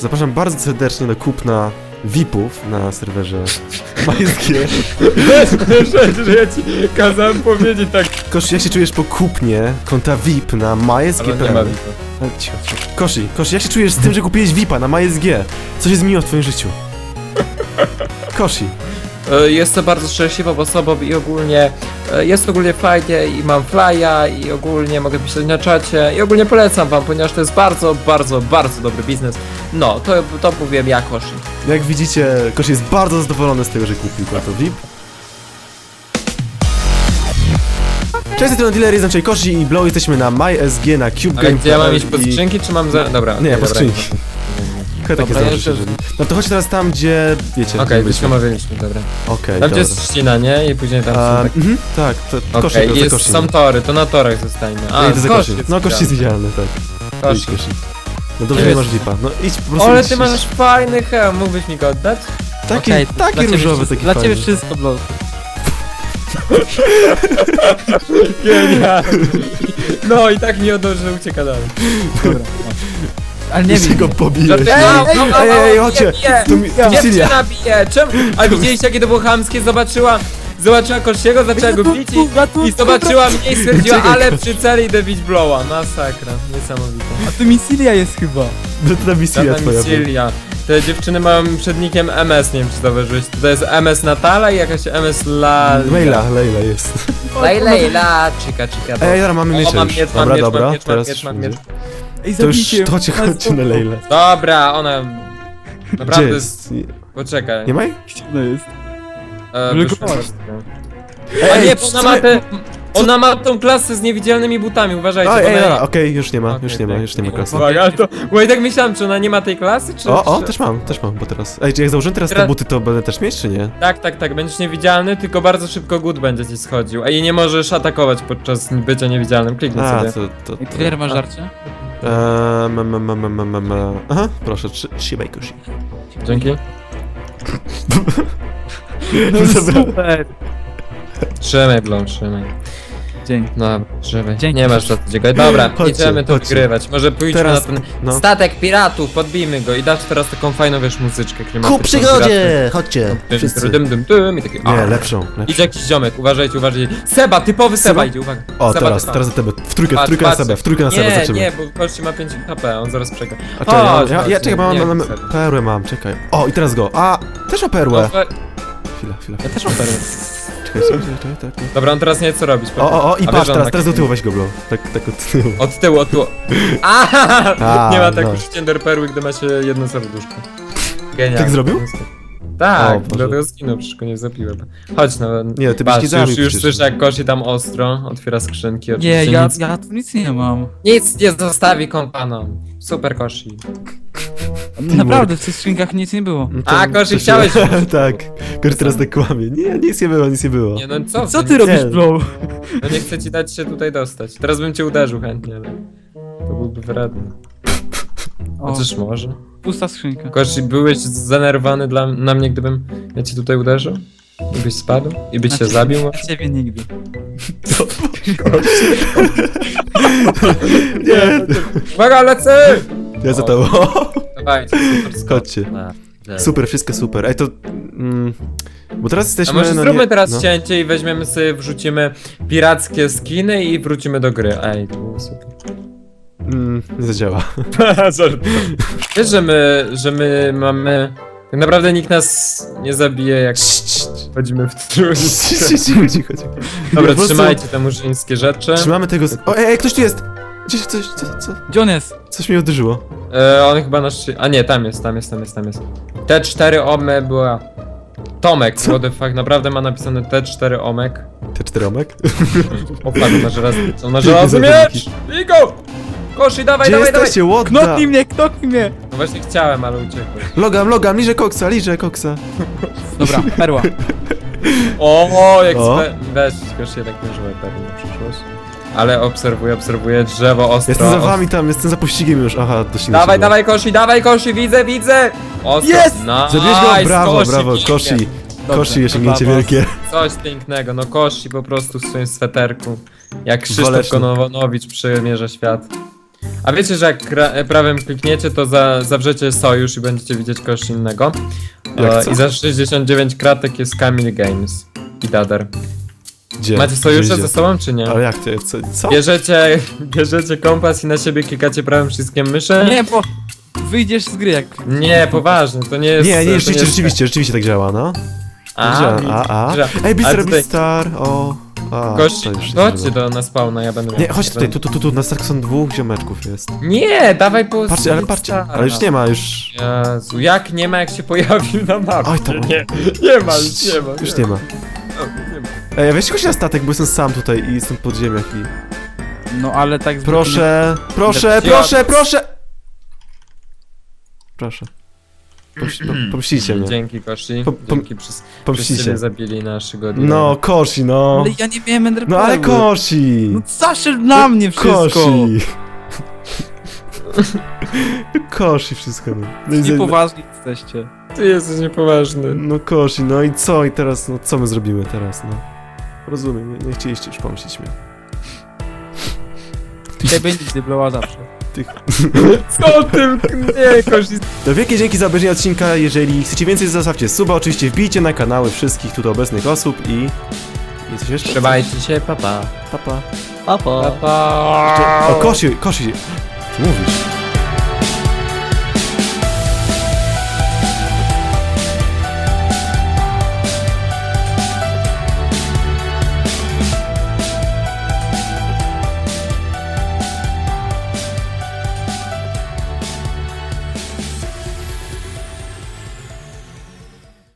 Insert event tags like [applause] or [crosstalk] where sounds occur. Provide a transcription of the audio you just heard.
Zapraszam bardzo serdecznie do kupna VIP-ów na serwerze [laughs] MySG. że ja ci kazałem powiedzieć tak. Koshi, jak się czujesz po kupnie konta VIP na Ale nie ma Cicho, cicho. Koshi, Koshi, jak się czujesz z tym, że kupiłeś VIP-a na MySG? Co się zmieniło w twoim życiu? [laughs] Koshi. E, Jestem bardzo szczęśliwą osobą i ogólnie jest ogólnie fajnie i mam flya i ogólnie mogę pisać na czacie i ogólnie polecam wam, ponieważ to jest bardzo, bardzo, bardzo dobry biznes. No, to, to mówiłem ja, Koshi. Jak widzicie, Koshi jest bardzo zadowolony z tego, że kupił konto VIP. Cześć, to na Dealer, jestem czyli Koshi i Blow, jesteśmy na MySG, na Cube Ale Game gdzie ja mam iść po skrzynki, czy mam za... Dobra, Nie, okej, po dobra. skrzynki. Takie Dobra, żyli. No to chodź teraz tam, gdzie, wiecie... Okej, gdzie byliśmy. omawialiśmy, dobra. Okej, Tam dobra. gdzie jest ścina, nie? I później tam są takie... mhm, tak, to Okej, to jest, są tory, to na torach zostańmy. A, A, idę za No, Koshi jest idealny. tak. Idź. No dobrze, nie masz jest? VIPa. No idź po prostu... Ale idź, ty idź. masz fajny hełm, mógłbyś mi go oddać? Taki, Okej, taki dla ciebie różowy, wszystko- taki Dla ciebie fajny. wszystko. [laughs] Genialnie. No i tak mi oddał, że ucieka dalej. Dobra. Ale nie wiem. go pobijesz. Ej, no. ej, ej, ej, ej, chodźcie. nie, To mi- nie, Misilia. nie nabije, czemu? A widzieliście jakie to było chamskie? Zobaczyła, zobaczyła Kościego, zaczęła go bić i, i zobaczyła mnie i stwierdziła, Czekaj, ale przy celi idę bić blowa. Masakra, niesamowite. A tu Misilia jest chyba. No to ta misja twoja. była. Misilia. Te dziewczyny mają przed nickiem MS, nie wiem czy zauważyłeś. To jest MS Natala i jakaś MS La... Leila, Leila jest. Lejla, Lejla, czyka, czyka. Ej, dobra, mamy O, miecz mam już. miecz, mam Dobra, miecz, mam dobra, miecz, mam teraz miecz, już mam będzie. Ej, To już, zabijcie to chodźcie, ją. chodźcie na Leilę. Dobra, ona... Gdzie Naprawdę, jest? poczekaj. Nie ma jej? Ona jest? E, Tylko wyszła. A nie, bo ona ma te... Ona ma tą klasę z niewidzialnymi butami, uważajcie. Oj, bo ej, ona- okej, już nie ma, już nie ma, tak. już nie ma klasy. Uwaga, ale to... Bo i tak myślałem, czy ona nie ma tej klasy, czy... O, o, czy... też mam, też mam, bo teraz... Ej, czy jak założę teraz te Teraz- buty, to będę też mieć, czy nie? Tak, tak, tak, będziesz niewidzialny, tylko bardzo szybko gut będzie ci schodził. A i nie możesz atakować podczas bycia niewidzialnym, kliknij A, sobie. to... to, Ej, to. Twier żarcie? Eee, m, m, m, m, m, m. Aha, proszę, trzy- trzymaj kusi. Dzięki. [laughs] No super. Trzymaj, Blon, trzymaj. Dzięki. No. Dzięki. Nie masz co dziękować. Dobra, Chodźcie, idziemy to chodźcie. wygrywać. Może pójdźmy Teraz- na ten no. statek piratów, podbijmy go i dasz teraz taką fajną, wiesz, muzyczkę klimatyczną. Ku przygodzie! Chodźcie, Dym, wszyscy. dym, dym, dym, i takie... Nie, a. lepszą, lepszą. Idzie jakiś ziomek, uważajcie, uważajcie. Seba, typowy Seba, Seba? idzie, uwaga. O, Seba, teraz, teraz za tebe. W trójkę, w Patrz, trójkę na patrz. sobie, w trójkę na sobie Nie, zaczynamy. nie, bo kości ma 5 HP, on zaraz przegra. A czekaj, ja, Chodź, ja, chodź, ja czekaj, nie, mam, nie, mam, perłę mam, czekaj. O, i teraz go. A, też ma perłę. No, Chwila, chwila. Ja też mam perłę. Czekaj, czekaj, czekaj, czekaj. tak. Dobra, on teraz nie wie co robić. O, o, o, i A patrz, wiesz, że on teraz, tak- teraz do tyłu weź go, bro. Tak, tak od tyłu. [laughs] Od tyłu, od tyłu. A, A, [laughs] Nie ma tak no. już cięder perły, gdy ma się jedno serduszko. Genialnie. Tak zrobił? Tak, Boże. dlatego zginął, przecież go nie zabiłem. Chodź no. Nie, ty byś patrz, nie zabił już, już przecież. słyszę jak Koshi tam ostro otwiera skrzynki. Nie, Oczywiście ja, nic, ja tu nic nie mam. nic nie zostawi kompanom. Super Koshi. Naprawdę, w tych skrzynkach nic nie było. No A, Koszy, to się- chciałeś- [laughs] tak. Koszy teraz tak kłamie. Nie, nic nie było, nic nie było. Nie no co? Co ty? robisz, blow? No nie chcę ci dać się tutaj dostać. Teraz bym cię uderzył chętnie, ale to byłby wyradny. O, Chociaż może. pusta skrzynka. Koshi, byłeś zdenerwowany dla, na mnie, gdybym ja ci tutaj uderzył? I byś spadł? I byś się Znaczy, zabił? Na ciebie nigdy. [laughs] Nie, Uwaga, lecę! ja za to. [laughs] Dawajcie, super skok. Chodźcie. Super, wszystko super. Ej, to... Mm, bo teraz A jesteśmy... może no zróbmy nie, teraz no. cięcie i weźmiemy sobie, wrzucimy pirackie skiny i wrócimy do gry. Ej, to było super. Mm, nie zadziała. [laughs] Wiesz, że my, że my mamy... Tak naprawdę nikt nas nie zabije, jak wchodzimy w trójkę. Cicho, cicho, cicho. Dobra, trzymajcie te murzyńskie rzeczy. Trzymamy tego... z- O, ej, ej, ktoś tu jest! Gdzieś coś, co, co? Gdzie on jest? Coś mnie uderzyło. E, on chyba na szczy... A nie, tam jest, tam jest, tam jest, tam jest. T4 ome była... Tomek, Co? what the fuck, naprawdę ma napisane T4 omek. Te czteromek? [laughs] O on ma żelazny, on Piękne żelazny miecz! Igo! Koszy, dawaj, Gdzie dawaj, dawaj! jesteście? What Knoknij the... mnie, knoknij mnie! No właśnie chciałem, ale uciekłem. Logam, logam, liżę koksa, liżę koksa. Dobra, perła. [laughs] O, jak O. swe... Weź, Koszy, jednak nie używaj perli na przyszłość. Ale obserwuję, obserwuję drzewo ostro. Jestem za wami tam, jestem za pościgiem już. Aha, dość Dawaj, dawaj, Koshi, dawaj, Koshi, widzę, widzę! Ostro. Jest! Nice, Zabiłeś go? Brawo, Koshi, brawo, pięknie. Koshi. Dobrze, Koshi, osiągnięcie brawo. wielkie. Coś pięknego, no Koshi po prostu w swoim sweterku. Jak Krzysztof Waleczny. Kononowicz przemierza świat. A wiecie, że jak kra- prawym klikniecie, to za, zawrzecie sojusz i będziecie widzieć kogoś innego. Jak E, co? I za 69 kratek jest Kamil Games i Dader. Gdzie? Macie sojusze Gdzie ze sobą, czy nie? Ale jak to? Co? co? Bierzecie, [laughs] bierzecie kompas i na siebie klikacie prawym przyciskiem myszy? Nie, bo wyjdziesz z gry jak... Nie, poważnie, to nie jest... Nie, to nie, rzeczywiście, rzeczywiście, rzeczywiście tak działa, no. A, widzisz, a, a. Ej, Beastar, Ale tutaj- Beastar, o. A, to już chodźcie do na spawna, ja będę miał. Nie, chodź tutaj, tu, tu, tu, tu, na stark są dwóch ziomeczków jest. Nie, dawaj po Patrzcie, ale patrzcie, ale już nie ma, już... Jezu, jak nie ma, jak się pojawił na mapie? Oj, to- Nie, nie ma, już nie ma. Już nie ma. Ej, a weźcie chodź na statek, bo jestem sam tutaj i jestem w podziemiach i... No ale tak... zwykle Proszę, proszę, Ja- proszę, proszę! Proszę. Pomś- po- [clears throat] Pomścicie mnie. Dzięki Koshi, Po- po- dzięki przez, przez Pomścicie. ciebie zabili naszego No, Koshi, no. Ale ja nie miałem Ender No ale. Koshi! No zaszedł na mnie wszystko! Koshi! [laughs] Koshi wszystko, no. no i Niepoważni jesteście. Ty jesteś niepoważny. No Koshi, no i co? I teraz, no co my zrobimy teraz, no? Rozumiem, nie, nie chcieliście już pomścić mnie. Ciebie nigdy była zawsze. [laughs] Co tym? Nie, Koshi, To wielkie dzięki za obejrzenie odcinka, jeżeli chcecie więcej zostawcie suba, oczywiście wbijcie na kanały wszystkich tutaj obecnych osób i... I coś jeszcze? trzymajcie się, papa. Papa. Papa. O, Koshi, Koshi! Co mówisz?